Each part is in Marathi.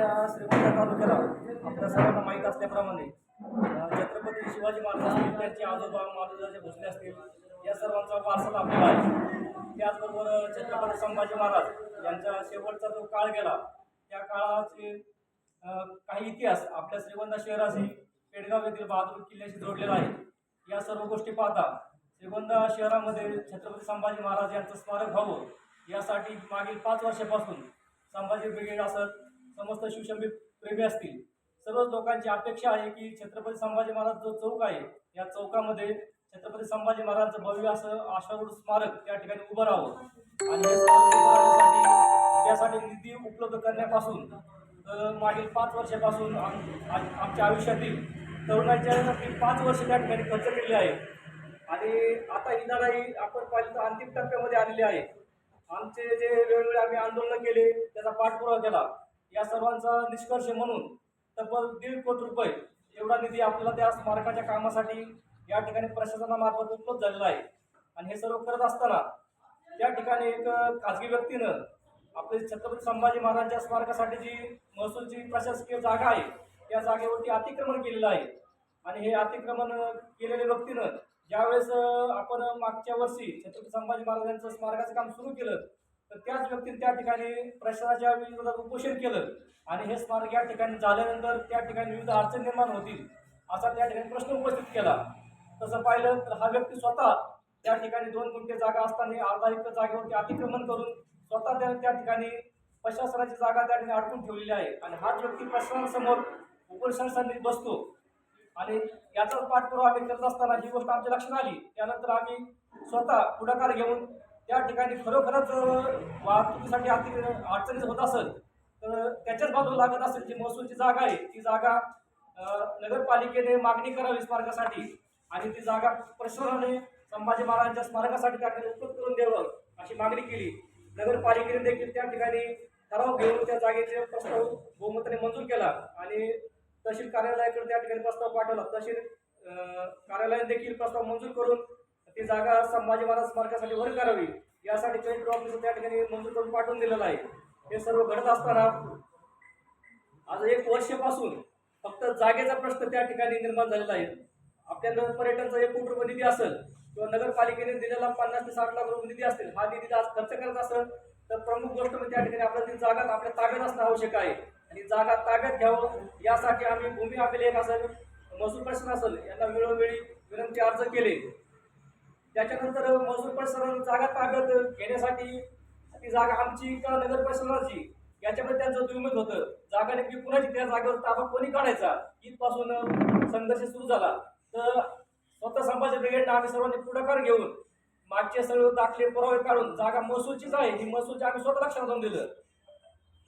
आपल्या श्रीगोंदा तालुक्याला आपल्या सर्वांना माहीत असल्याप्रमाणे छत्रपती शिवाजी महाराज असतील त्यांचे आजोबा महाराजाचे भोसले असतील या सर्वांचा वारसा लाभलेला आहे. त्याचबरोबर छत्रपती संभाजी महाराज यांचा शेवटचा जो काळ गेला त्या काळाचे काही इतिहास आपल्या श्रीगोंदा शहराशी पेडगाव येथील बहादूर किल्ल्याशी जोडलेला आहे. या सर्व गोष्टी पाहता श्रीगोंदा शहरामध्ये छत्रपती संभाजी महाराज यांचं स्मारक व्हावं यासाठी मागील पाच वर्षापासून संभाजी ब्रिगेड असत समस्त शिवशंभी प्रेमी असतील. सर्वच लोकांची अपेक्षा आहे की छत्रपती संभाजी महाराज जो चौक आहे या चौकामध्ये छत्रपती संभाजी महाराजांचं भव्य असं आशारूढ स्मारक त्या ठिकाणी उभं राहावं. आणि त्यासाठी निधी उपलब्ध करण्यापासून मागील पाच वर्षापासून आम- आमच्या आयुष्यातील तरुणांच्या पाच वर्ष त्या ठिकाणी खर्च केलेले आहे आणि आता ही लढाई आपण पाहिली तर अंतिम टप्प्यामध्ये आलेली आहे. आमचे जे वेगवेगळे आम्ही आंदोलनं केले त्याचा पाठपुरावा केला. या सर्वांचा निष्कर्ष म्हणून तब्बल दीड कोटी रुपये एवढा निधी आपल्याला त्या स्मारकाच्या कामासाठी या ठिकाणी प्रशासनामार्फत उपलब्ध झालेला आहे. आणि हे सर्व करत असताना त्या ठिकाणी एक खाजगी व्यक्तीनं आपले छत्रपती संभाजी महाराजांच्या स्मारकासाठी जी महसूलची प्रशासकीय जागा आहे त्या जागेवरती अतिक्रमण केलेलं आहे. आणि हे अतिक्रमण केलेल्या व्यक्तीनं ज्यावेळेस आपण मागच्या वर्षी छत्रपती संभाजी महाराजांचं स्मारकाचं काम सुरू केलं तर त्याच व्यक्तीने त्या ठिकाणी प्रशासनाच्या विरोधात उपोषण केलं आणि हे स्मारक या ठिकाणी झाल्यानंतर त्या ठिकाणी विविध अडचण निर्माण होतील असा त्या ठिकाणी प्रश्न उपस्थित केला. तसं पाहिलं तर हा व्यक्ती स्वतः त्या ठिकाणी दोन गुंठे जागा असताना अर्धा एकर जागेवरती अतिक्रमण करून स्वतः त्या त्या ठिकाणी प्रशासनाची जागा त्या ठिकाणी अडकून ठेवलेली आहे आणि हाच व्यक्ती प्रशासनासमोर उपोषणासाठी बसतो. आणि याचाच पाठपुरावा आम्ही करत असताना ही गोष्ट आमच्या लक्षात आली. त्यानंतर आम्ही स्वतः पुढाकार घेऊन त्या ठिकाणी खरोखरच वाहतुकीसाठी अति अडचणीच होत असेल तर त्याच्याच बाजूला लागत असेल जी महसूलची जागा आहे ती जागा नगरपालिकेने मागणी करावी स्मारकासाठी आणि ती जागा प्रशासनाने संभाजी महाराजांच्या स्मारकासाठी त्या ठिकाणी उपलब्ध करून द्यावं अशी मागणी केली. नगरपालिकेने देखील त्या ठिकाणी ठराव घेऊन त्या जागेचे प्रस्ताव बहुमताने मंजूर केला आणि तहसील कार्यालयाकडे त्या ठिकाणी प्रस्ताव पाठवला. तहसील कार्यालयाने देखील प्रस्ताव मंजूर करून ती जागा संभाजी महाराज स्मारकासाठी वर करावी. यासाठी कलेक्टर ऑफिस त्या ठिकाणी मंजूर करून पाठवून दिलेलं आहे. हे सर्व घडत असताना आज एक वर्षापासून फक्त जागेचा प्रश्न त्या ठिकाणी निर्माण झालेला आहे. आपल्याला पर्यटनचा एक कोटी रुपये निधी असेल किंवा नगरपालिकेने दिलेला पन्नास ते साठ लाख रुपये निधी असतील हा निधी आज खर्च करत असेल तर प्रमुख गोष्ट म्हणजे त्या ठिकाणी आपल्या ती जागा आपल्या ताब्यात असणं आवश्यक आहे. आणि जागा ताब्यात घ्यावं यासाठी आम्ही भूमी अभिलेख असेल महसूल प्रश्न असेल यांना वेळोवेळी विनंती अर्ज केले. त्याच्यानंतर महसूल परिसरात जागा ताकद घेण्यासाठी ती जागा आमची का नगर परिसराची याच्यामध्ये त्यांचं दुर्मित होतं. जागा नेमकी कुणाची? त्या जागेवर ताबा कोणी काढायचा? इथपासून संघर्ष सुरू झाला. तर स्वतः संभाजी ब्रिगेडनं आम्ही सर्वांनी पुढाकार घेऊन मागचे सर्व दाखले पुरावे काढून जागा महसूलचीच आहे ही महसूलची आम्ही स्वतः लक्षात आणून दिलं.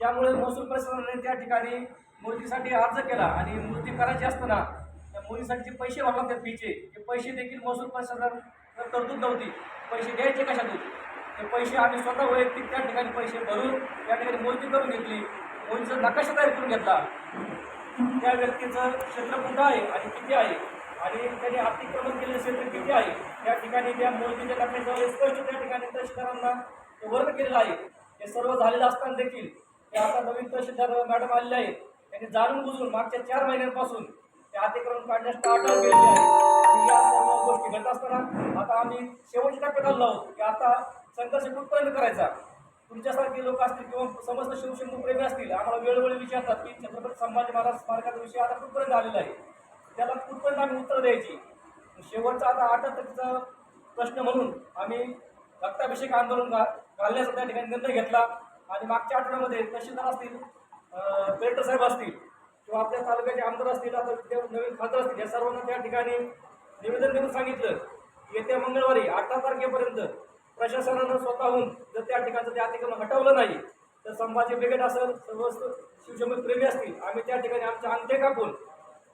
त्यामुळे महसूल प्रशासनाने त्या ठिकाणी मूर्तीसाठी अर्ज केला आणि मूर्ती करायची असताना त्या मुलीसाठी जे पैसे भरला त्या फीचे ते पैसे देखील महसूल तर तरतूद नव्हती. पैसे द्यायचे कशातून? ते पैसे आम्ही स्वतः वैयक्तिक त्या ठिकाणी पैसे भरून त्या ठिकाणी मोजणी करून घेतली. मूर्तीचा नकाशा तयार करून घेतला. त्या व्यक्तीचं क्षेत्र कुठं आहे आणि किती आहे? आणि त्याने अतिक्रमण केलेलं क्षेत्र किती आहे? त्या ठिकाणी त्या मोजणीच्या नकाशावर स्पष्ट त्या ठिकाणी तहसीलदारांना तो वर्ग केलेला आहे. हे सर्व झालेलं असताना देखील ते आता नवीन तहसीलदार मॅडम आलेले आहेत. त्यांनी जाणून बुजून मागच्या चार महिन्यांपासून ते अतिक्रमण काढण्यास टाळाटाळ केलेली आहे. आणि या गोष्टी घडत असताना आता आम्ही शेवटच्या टप्प्यात आलो आहोत की आता संघर्ष कुठपर्यंत करायचा? तुमच्यासारखे लोक असतील किंवा समस्त शिवशंभू प्रेमी असतील आम्हाला वेळोवेळी विचारतात की छत्रपती संभाजी महाराज स्मारकाचा विषय आता कुठपर्यंत आलेला आहे? त्याला कुठपर्यंत आम्ही उत्तर द्यायची? शेवटचा आता अठ्याहत्तरचा प्रश्न म्हणून आम्ही रक्ताभिषेक आंदोलन घालण्याचा त्या ठिकाणी निर्णय घेतला. आणि मागच्या आठवड्यामध्ये तहसीलदार असतील कलेक्टर साहेब असतील किंवा आपल्या तालुक्याचे आमदार असतील आता ते नवीन खासदार असतील या सर्वांना त्या ठिकाणी निवेदन देऊन सांगितलं. येत्या मंगळवारी अठरा तारखेपर्यंत प्रशासनानं स्वतःहून जर त्या ठिकाणचं ते अतिक्रमण हटवलं नाही तर संभाजी ब्रिगेड असेल सर्व शिवशंभर प्रेमी असतील आम्ही त्या ठिकाणी आमच्या अंगठे कापून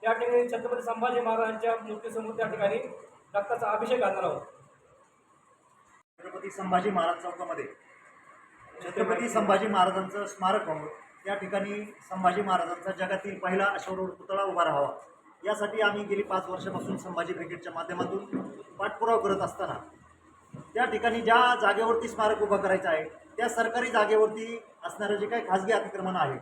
त्या ठिकाणी छत्रपती संभाजी महाराजांच्या मूर्तीसमोर त्या ठिकाणी रक्ताचा अभिषेक घालणार आहोत. छत्रपती संभाजी महाराज चौकामध्ये छत्रपती संभाजी महाराजांचं स्मारक व्हावं. त्या ठिकाणी संभाजी महाराजांचा जगातील पहिला अश्वरूढ पुतळा उभा राहावा. यासाठी आम्ही गेली पाच वर्षापासून संभाजी ब्रिगेडच्या माध्यमातून पाठपुरावा करत असताना त्या ठिकाणी ज्या जागेवरती स्मारक उभं करायचं आहे त्या सरकारी जागेवरती असणारे जे काही खाजगी अतिक्रमण आहे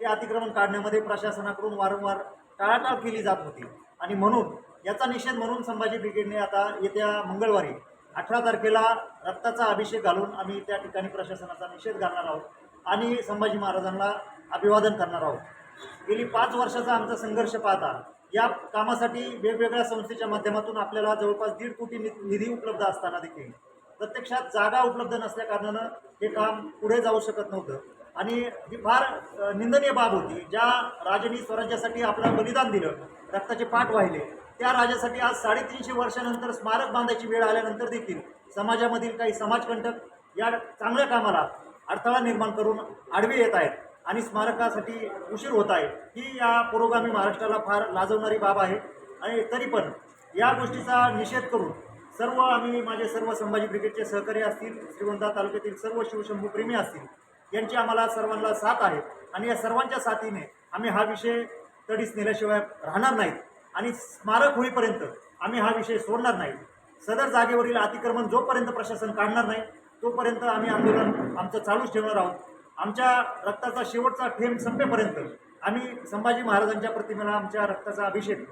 ते अतिक्रमण काढण्यामध्ये प्रशासनाकडून वारंवार टाळाटाळ केली जात होती. आणि म्हणून याचा निषेध म्हणून संभाजी ब्रिगेडने आता येत्या मंगळवारी अठरा तारखेला रक्ताचा अभिषेक घालून आम्ही त्या ठिकाणी प्रशासनाचा निषेध घालणार आहोत आणि संभाजी महाराजांना अभिवादन करणार आहोत. गेली पाच वर्षाचा आमचा संघर्ष पाहता या कामासाठी वेगवेगळ्या संस्थेच्या माध्यमातून आपल्याला जवळपास दीड कोटी नि- निधी उपलब्ध असताना देखील प्रत्यक्षात जागा उपलब्ध नसल्या कारणानं हे काम पुढे जाऊ शकत नव्हतं. आणि ही फार निंदनीय बाब होती. ज्या राजांनी स्वराज्यासाठी आपलं बलिदान दिलं रक्ताचे पाठ वाहिले त्या राजासाठी आज साडेतीनशे वर्षानंतर स्मारक बांधायची वेळ आल्यानंतर देखील समाजामधील काही समाजकंटक या चांगल्या कामाला अडथळा निर्माण करून आडवे येत आहेत. आणि स्मारकासाठी उशीर होत आहे. ही या पुरोगामी महाराष्ट्राला फार लाजवणारी बाब आहे. आणि तरी पण या गोष्टीचा निषेध करून सर्व आम्ही माझे सर्व संभाजी ब्रिगेडचे सहकारी असतील श्रीगोंदा तालुक्यातील सर्व शिवशंभू प्रेमी असतील यांची आम्हाला सर्वांना साथ आहे. आणि या सर्वांच्या साथीने आम्ही हा विषय तडीस नेल्याशिवाय राहणार नाहीत. आणि स्मारक होईपर्यंत आम्ही हा विषय सोडणार नाही सदर जागेवरील अतिक्रमण जोपर्यंत प्रशासन काढणार नाही तोपर्यंत आम्ही आंदोलन आमचं चालूच ठेवणार आहोत. आमच्या रक्ताचा शेवटचा थेंब संपेपर्यंत आम्ही संभाजी महाराजांच्या प्रतिमेला आमच्या रक्ताचा अभिषेक